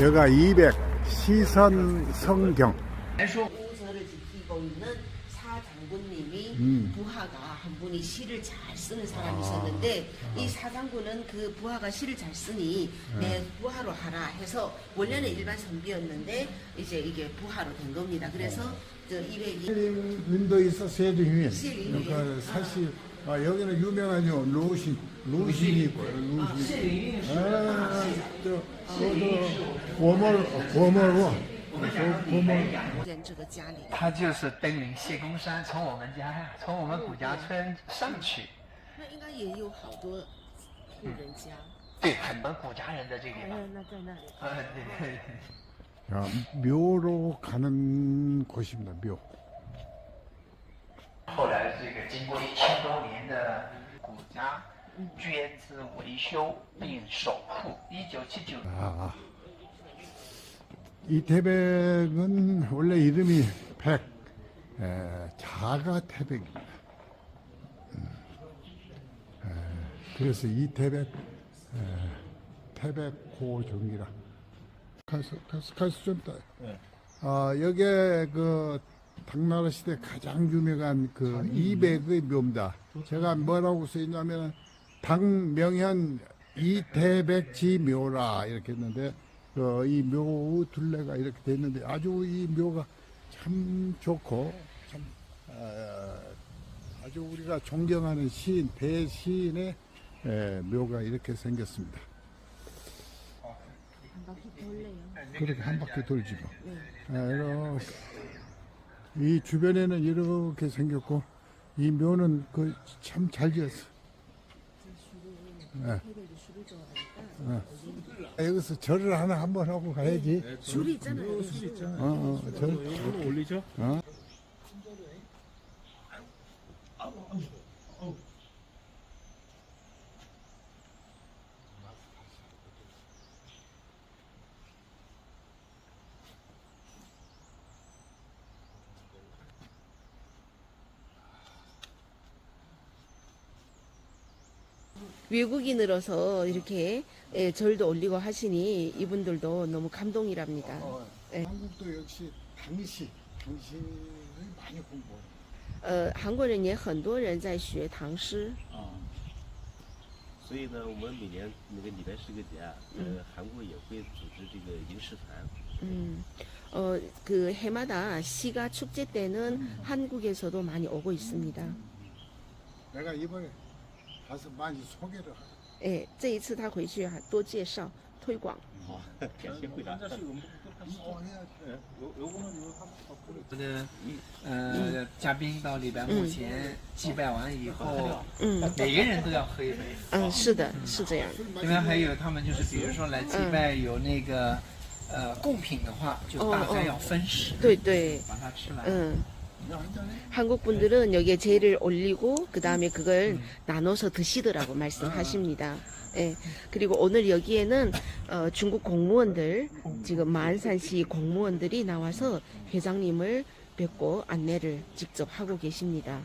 여가 200 시선 성경 공서를 지키고 있는 사 장군님이 음. 부하가 한 분이 시를 잘 쓰는 사람이 있었는데 아. 이 사장군은 그 부하가 시를 잘 쓰니 내 네. 부하로 하라 해서 원래는 일반 선비였는데 이제 이게 부하로 된 겁니다. 그래서 저 200이 윈도에서 세종이 세종이. 그러니까 사실 아, 여기는 유명하죠 루신 루신이 있고요 루신 아, 저, 저도 고몰 고몰고 고몰 人这个家里。他就是登临谢公山，从我们家呀，从我们古家村上去。那应该也有好多户人家。对，很多古家人的这个地方。嗯，那在那里。啊，对对对。 자, 묘로 가는 곳입니다 묘 后来这个经过一千多年的古家 捐资维修并守护，一九七九 아, 이태백은 원래 이름이 백, 에, 자가 태백입니다. 음, 에, 그래서 이태백, 에, 태백고종이라. 가수, 가수, 가수 좀 따. 아, 여기에 그 당나라 시대 가장 유명한 그 이백의 묘입니다. 제가 뭐라고 써있냐면은 당명현 이태백지 묘라 이렇게 했는데 그이묘 둘레가 이렇게 됐는데 아주 이 묘가 참 좋고 참 어, 아주 우리가 존경하는 시인 대시인의 에, 묘가 이렇게 생겼습니다. 그렇게 한 바퀴 돌지 뭐. 아, 이렇게. 이 주변에는 이렇게 생겼고 이 묘는 그 참 잘 지었어. 예. 어. 여기서 절을 하나 한번 하고 가야지. 줄이 있잖아요. 줄이 있잖아요. 어, 어, 절. 올리죠? 어? 외국인으로서 이렇게 예, 절도 올리고 하시니 이분들도 너무 감동이랍니다. 예. 한국도 역시 당시 당시를 많이 공부해. 呃，韩国人也很多人在学唐诗。所以呢，我们每年那个礼拜是个节啊，呃，韩国也会组织这个吟诗团。 음, 어, 그 해마다 시가 축제 때는 한국에서도 많이 오고 있습니다. 내가 이번에 哎，这一次他回去还多介绍推广。好，感谢会长。我的呃嘉宾到礼拜目前祭拜完以后，嗯每个人都要喝一杯。嗯，是的，是这样。另外还有他们就是，比如说来祭拜有那个呃贡品的话，就大概要分食，对对，把它吃完。 응. 한국 분들은 여기에 제를 올리고 그 다음에 그걸 나눠서 드시더라고 말씀하십니다. 예. 그리고 오늘 여기에는 어, 중국 공무원들 지금 마안산시 공무원들이 나와서 회장님을 뵙고 안내를 직접 하고 계십니다.